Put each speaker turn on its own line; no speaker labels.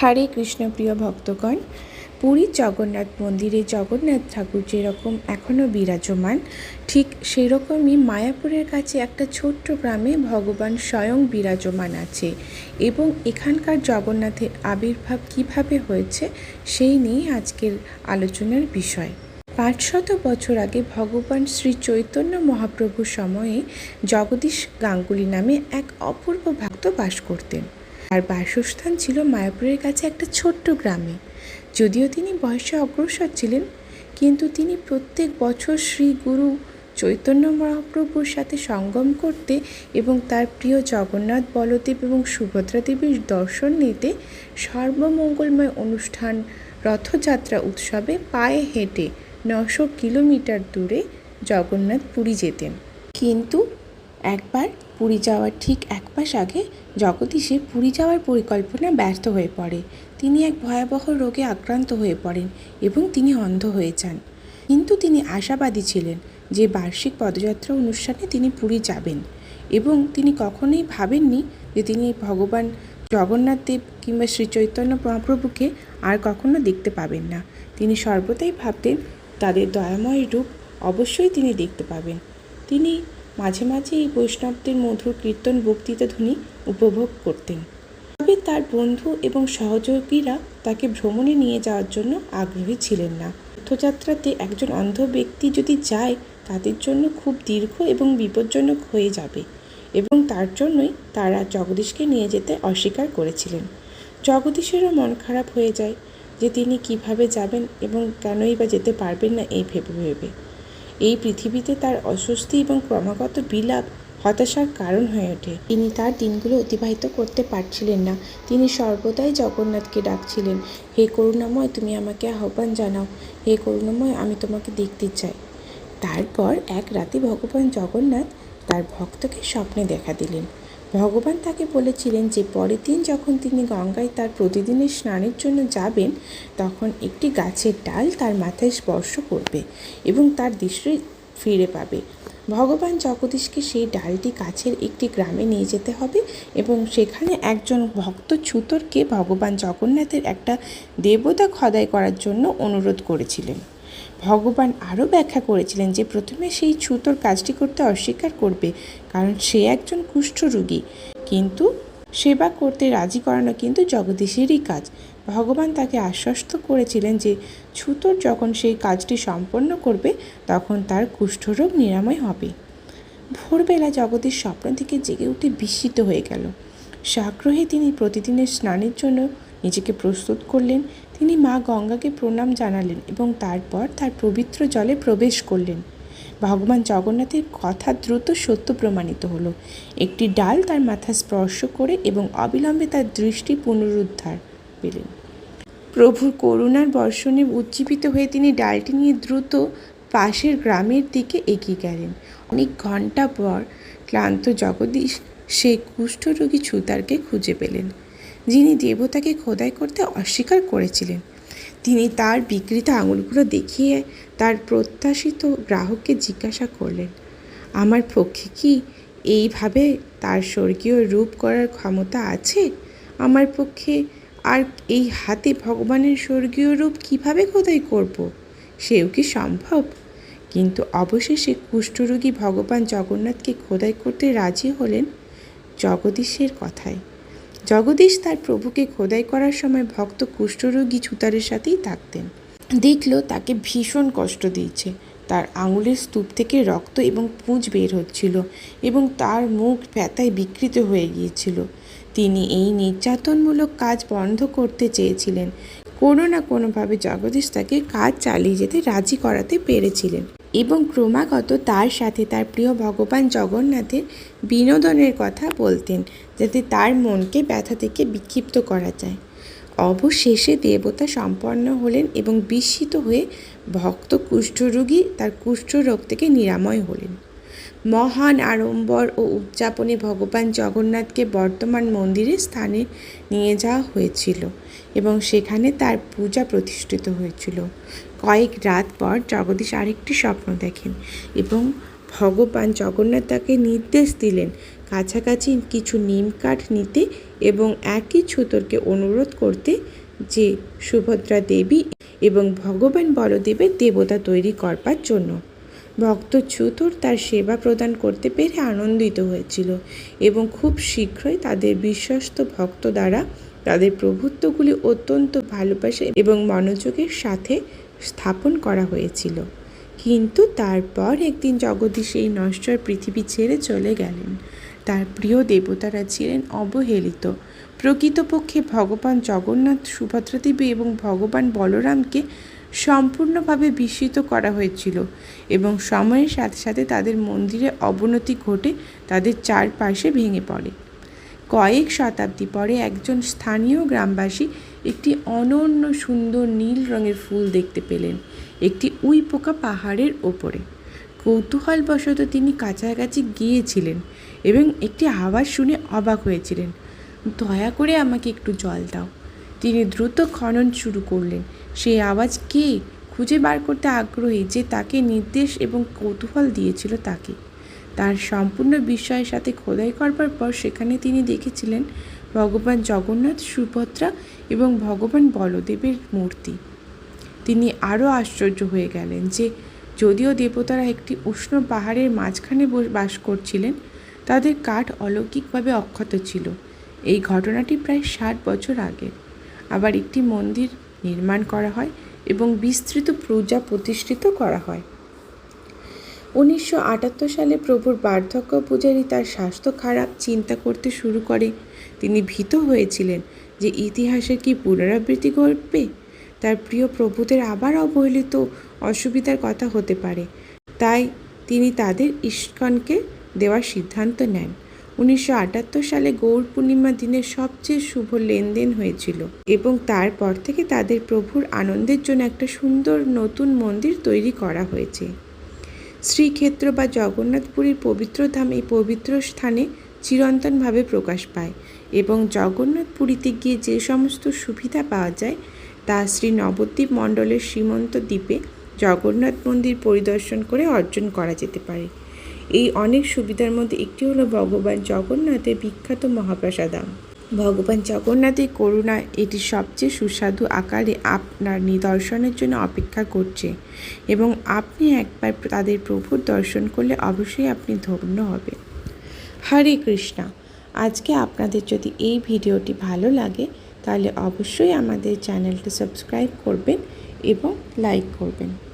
হরে কৃষ্ণ প্রিয় ভক্তগণ পুরীর জগন্নাথ মন্দিরে জগন্নাথ ঠাকুর যেরকম এখনও বিরাজমান, ঠিক সেরকমই মায়াপুরের কাছে একটা ছোট্ট গ্রামে ভগবান স্বয়ং বিরাজমান আছে এবং এখানকার জগন্নাথের আবির্ভাব কীভাবে হয়েছে সেই নিয়ে আজকের আলোচনার বিষয়। পাঁচশত বছর আগে ভগবান শ্রী চৈতন্য মহাপ্রভুর সময়ে জগদীশ গাঙ্গুলি নামে এক অপূর্ব ভক্ত বাস করতেন। আর বাসস্থান ছিল মায়াপুরের কাছে একটা ছোট্ট গ্রামে। যদিও তিনি বয়সে অগ্রসর ছিলেন, কিন্তু তিনি প্রত্যেক বছর শ্রী গুরু চৈতন্য মহাপ্রভুর সাথে সঙ্গম করতে এবং তার প্রিয় জগন্নাথ, বলদেব এবং সুভদ্রা দেবীর দর্শন নিতে সর্বমঙ্গলময় অনুষ্ঠান রথযাত্রা উৎসবে পায়ে হেঁটে নশো কিলোমিটার দূরে জগন্নাথ পুরী যেতেন। কিন্তু একবার পুরী যাওয়ার ঠিক এক মাস আগে জগদীশে পুরী যাওয়ার পরিকল্পনা ব্যর্থ হয়ে পড়ে। তিনি এক ভয়াবহ রোগে আক্রান্ত হয়ে পড়েন এবং তিনি অন্ধ হয়ে যান। কিন্তু তিনি আশাবাদী ছিলেন যে বার্ষিক পদযাত্রা অনুষ্ঠানে তিনি পুরী যাবেন এবং তিনি কখনোই ভাবেননি যে তিনি ভগবান জগন্নাথ দেব কিংবা শ্রী চৈতন্য মহাপ্রভুকে আর কখনো দেখতে পাবেন না। তিনি সর্বদাই ভাবতেন তাদের দয়াময় রূপ অবশ্যই তিনি দেখতে পাবেন। তিনি মাঝে মাঝে এই বৈষ্ণবদের মধুর কীর্তন বক্তৃতা ধ্বনি উপভোগ করতেন। তবে তার বন্ধু এবং সহযোগীরা তাকে ভ্রমণে নিয়ে যাওয়ার জন্য আগ্রহী ছিলেন না। রথযাত্রাতে একজন অন্ধ ব্যক্তি যদি যায়, তাদের জন্য খুব দীর্ঘ এবং বিপজ্জনক হয়ে যাবে এবং তার জন্যই তারা জগদীশকে নিয়ে যেতে অস্বীকার করেছিলেন। জগদীশেরও মন খারাপ হয়ে যায় যে তিনি কীভাবে যাবেন এবং কেনই বা যেতে পারবেন না এই ভেবে ভেবে। এই পৃথিবীতে তার অস্বস্তি এবং ক্রমাগত বিলাপ হতাশার কারণ হয়ে ওঠে। তিনি তার দিনগুলো অতিবাহিত করতে পারছিলেন না। তিনি সর্বদাই জগন্নাথকে ডাকছিলেন, হে করুণাময়, তুমি আমাকে আহ্বান জানাও। হে করুণাময়, আমি তোমাকে দেখতে চাই। তারপর এক রাতে ভগবান জগন্নাথ তার ভক্তকে স্বপ্নে দেখা দিলেন। ভগবান তাকে বলেছিলেন যে পরের দিন যখন তিনি গঙ্গায় তার প্রতিদিনের স্নানের জন্য যাবেন, তখন একটি গাছের ডাল তার মাথায় স্পর্শ করবে এবং তার দৃষ্টি ফিরে পাবে। ভগবান জগদীশকে সেই ডালটি কাছের একটি গ্রামে নিয়ে যেতে হবে এবং সেখানে একজন ভক্ত ছুতরকে ভগবান জগন্নাথের একটা দেবতা খদাই করার জন্য অনুরোধ করেছিলেন। ভগবান আরও ব্যাখ্যা করেছিলেন যে প্রথমে সেই ছুতোর কাজটি করতে অস্বীকার করবে, কারণ সে একজন কুষ্ঠরোগী কিন্তু সেবা করতে রাজি করানো কিন্তু জগদীশেরই কাজ। ভগবান তাকে আশ্বস্ত করেছিলেন যে ছুতোর যখন সেই কাজটি সম্পন্ন করবে, তখন তার কুষ্ঠরোগ নিরাময় হবে। ভোরবেলা জগদীশ স্বপ্ন থেকে জেগে উঠে বিস্মিত হয়ে গেল। সাগ্রহে তিনি প্রতিদিনের স্নানের জন্য নিজেকে প্রস্তুত করলেন, তিনি মা গঙ্গাকে প্রণাম জানালেন এবং তারপর তার পবিত্র জলে প্রবেশ করলেন। ভগবান জগন্নাথের কথা দ্রুত সত্য প্রমাণিত হলো। একটি ডাল তার মাথা স্পর্শ করে এবং অবিলম্বে তার দৃষ্টি পুনরুদ্ধার পেলেন। প্রভুর করুণার বর্ষণে উজ্জীবিত হয়ে তিনি ডালটি নিয়ে দ্রুত পাশের গ্রামের দিকে এগিয়ে গেলেন। অনেক ঘণ্টা পর ক্লান্ত জগদীশ সেই কুষ্ঠরোগী ছুতারকে খুঁজে পেলেন। যিনি দেবতাকে খোদাই করতে অস্বীকার করেছিলেন। তিনি তার বিকৃত আঙুলগুলো দেখিয়ে তার প্রত্যাশিত গ্রাহককে জিজ্ঞাসা করলেন, আমার পক্ষে কি এইভাবে তার স্বর্গীয় রূপ করার ক্ষমতা আছে? আমার পক্ষে আর এই হাতে ভগবানের স্বর্গীয় রূপ কীভাবে খোদাই করব? সেও কি সম্ভব? কিন্তু অবশেষে কুষ্ঠরোগী ভগবান জগন্নাথকে খোদাই করতে রাজি হলেন জগদীশের কথায়। জগদীশ তার প্রভুকে খোদাই করার সময় ভক্ত কুষ্ঠরোগী ছুতারের সাথেই থাকতেন। দেখল তাকে ভীষণ কষ্ট দিয়েছে। তার আঙুলের স্তূপ থেকে রক্ত এবং পুঁজ বের হচ্ছিল এবং তার মুখ ব্যথায় বিকৃত হয়ে গিয়েছিল। তিনি এই নির্যাতনমূলক কাজ বন্ধ করতে চেয়েছিলেন। কোনো না কোনোভাবে জগদীশ তাকে কাজ চালিয়ে যেতে রাজি করাতে পেরেছিলেন। এবং ক্রমাগত তার সাথে তার প্রিয় ভগবান জগন্নাথের বিনোদনের কথা বলতেন, যাতে তার মনকে ব্যথা থেকে বিক্ষিপ্ত করা যায়। অবশেষে দেবতা সম্পন্ন হলেন এবং বিস্মিত হয়ে ভক্ত কুষ্ঠরোগী তার কুষ্ঠরোগ থেকে নিরাময় হলেন। মহান আড়ম্বর ও উদযাপনে ভগবান জগন্নাথকে বর্তমান মন্দিরের স্থানে নিয়ে যাওয়া হয়েছিল এবং সেখানে তার পূজা প্রতিষ্ঠিত হয়েছিল। কয়েক রাত পর জগদীশ আরেকটি স্বপ্ন দেখেন এবং ভগবান জগন্নাথ তাকে নির্দেশ দিলেন কাছাকাছি কিছু নিম কাঠ নিতে এবং একই ছুতরকে অনুরোধ করতে যে সুভদ্রা দেবী এবং ভগবান বলদেবের দেবতা তৈরি করবার জন্য। ভক্ত ছুতর তার সেবা প্রদান করতে পেরে আনন্দিত হয়েছিল এবং খুব শীঘ্রই তাদের বিশ্বস্ত ভক্ত দ্বারা তাদের প্রভুত্বগুলি অত্যন্ত ভালোবাসে এবং মনোযোগের সাথে স্থাপন করা হয়েছিল। কিন্তু তারপর একদিন জগদীশ এই নশ্বর পৃথিবী ছেড়ে চলে গেলেন। তার প্রিয় দেবতারা ছিলেন অবহেলিত। প্রকৃতপক্ষে ভগবান জগন্নাথ, সুভদ্রা দেবী এবং ভগবান বলরামকে সম্পূর্ণভাবে বিস্মিত করা হয়েছিল এবং সময়ের সাথে সাথে তাদের মন্দিরে অবনতি ঘটে তাদের চারপাশে ভেঙে পড়ে। কয়েক শতাব্দী পরে একজন স্থানীয় গ্রামবাসী একটি অনন্য সুন্দর নীল রঙের ফুল দেখতে পেলেন, একটি উই পোকা পাহাড়ের ওপরে। কৌতূহলবশত তিনি কাছাকাছি গিয়েছিলেন এবং একটি আওয়াজ শুনে অবাক হয়েছিলেন। দয়া করে আমাকে একটু জল দাও। তিনি দ্রুত খনন শুরু করলেন। সেই আওয়াজ কে খুঁজে বার করতে আগ্রহী যে তাকে নির্দেশ এবং কৌতূহল দিয়েছিল তাকে। তার সম্পূর্ণ বিস্ময়ের সাথে খোদাই করবার পর সেখানে তিনি দেখেছিলেন ভগবান জগন্নাথ, সুভদ্রা এবং ভগবান বলদেবের মূর্তি। তিনি আরও আশ্চর্য হয়ে গেলেন যে, যদিও দেবতারা একটি উষ্ণ পাহাড়ের মাঝখানে বস- করছিলেন, তাদের কাঠ অলৌকিকভাবে অক্ষত ছিল। এই ঘটনাটি প্রায় ষাট বছর আগে আবার একটি মন্দির নির্মাণ করা হয় এবং বিস্তৃত পূজা প্রতিষ্ঠিত করা হয়। উনিশশো আটাত্তর সালে প্রভুর বার্ধক্য পূজারী তার স্বাস্থ্য খারাপ চিন্তা করতে শুরু করে। তিনি ভীত হয়েছিলেন যে ইতিহাসের কি পুনরাবৃত্তি ঘটবে। তার প্রিয় প্রভুদের আবার অবহেলিত অসুবিধার কথা হতে পারে। তাই তিনি তাদের ইস্কনকে দেওয়ার সিদ্ধান্ত নেন। উনিশশো আটাত্তর সালে গৌর পূর্ণিমা দিনের সবচেয়ে শুভ লেনদেন হয়েছিল এবং তারপর থেকে তাদের প্রভুর আনন্দের জন্য একটা সুন্দর নতুন মন্দির তৈরি করা হয়েছে। শ্রীক্ষেত্র বা জগন্নাথপুরীর পবিত্র ধাম এই পবিত্র স্থানে চিরন্তনভাবে প্রকাশ পায় এবং জগন্নাথ পুরীতে গিয়ে যে সমস্ত সুবিধা পাওয়া যায় তা শ্রী নবদ্বীপ মণ্ডলের সীমন্ত দ্বীপে জগন্নাথ মন্দির পরিদর্শন করে অর্জন করা যেতে পারে। এই অনেক সুবিধার মধ্যে একটি হলো ভগবান জগন্নাথের বিখ্যাত মহাপ্রসাদাম ভগবান জগন্নাথের করুণা এটি সবচেয়ে সুস্বাদু আকারে আপনার নিদর্শনের জন্য অপেক্ষা করছে এবং আপনি একবার তাদের প্রভুর দর্শন করলে অবশ্যই আপনি ধন্য হবেন। হরে কৃষ্ণা, আজকে আপনাদের যদি এই ভিডিওটি ভালো লাগে, তাহলে অবশ্যই আমাদের চ্যানেলটি সাবস্ক্রাইব করবেন এবং লাইক করবেন।